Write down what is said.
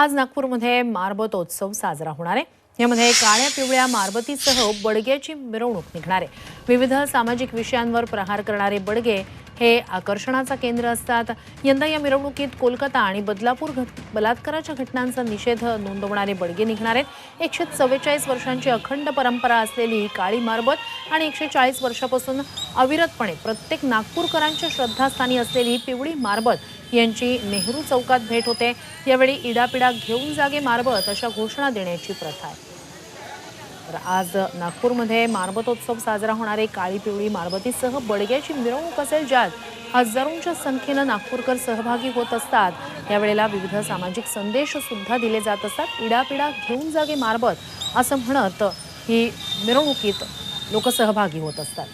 आज नागपूरमध्ये मारबतोत्सव साजरा होणार आहे. यामध्ये काळ्या पिवळ्या मारबतीसह बडग्याची मिरवणूक निघणार आहे. विविध सामाजिक विषयांवर प्रहार करणारे बडगे हे आकर्षणाचा केंद्र असतात. यंदा या मिरवणुकीत कोलकाता आणि बदलापूर घट बलात्काराच्या घटनांचा निषेध नोंदवणारे बडगे निघणार आहेत. एकशे चव्वेचाळीस वर्षांची अखंड परंपरा असलेली काळी मारबत आणि एकशे चाळीस वर्षापासून अविरतपणे प्रत्येक नागपूरकरांच्या श्रद्धास्थानी असलेली पिवळी मारबत यांची नेहरू चौकात भेट होते. यावेळी इडापिडा घेऊन जागे मारबत अशा घोषणा देण्याची प्रथा आहे. तर आज नागपूरमध्ये मारबतोत्सव साजरा होणारे काळी पिवळी मारबतीसह बडग्याची मिरवणूक असेल ज्यात हजारोंच्या संख्येनं नागपूरकर सहभागी होत असतात. यावेळेला विविध सामाजिक संदेश सुद्धा दिले जात असतात. इडापिडा घेऊन जागे मारबत असं म्हणत ही मिरवणुकीत लोक सहभागी होत असतात.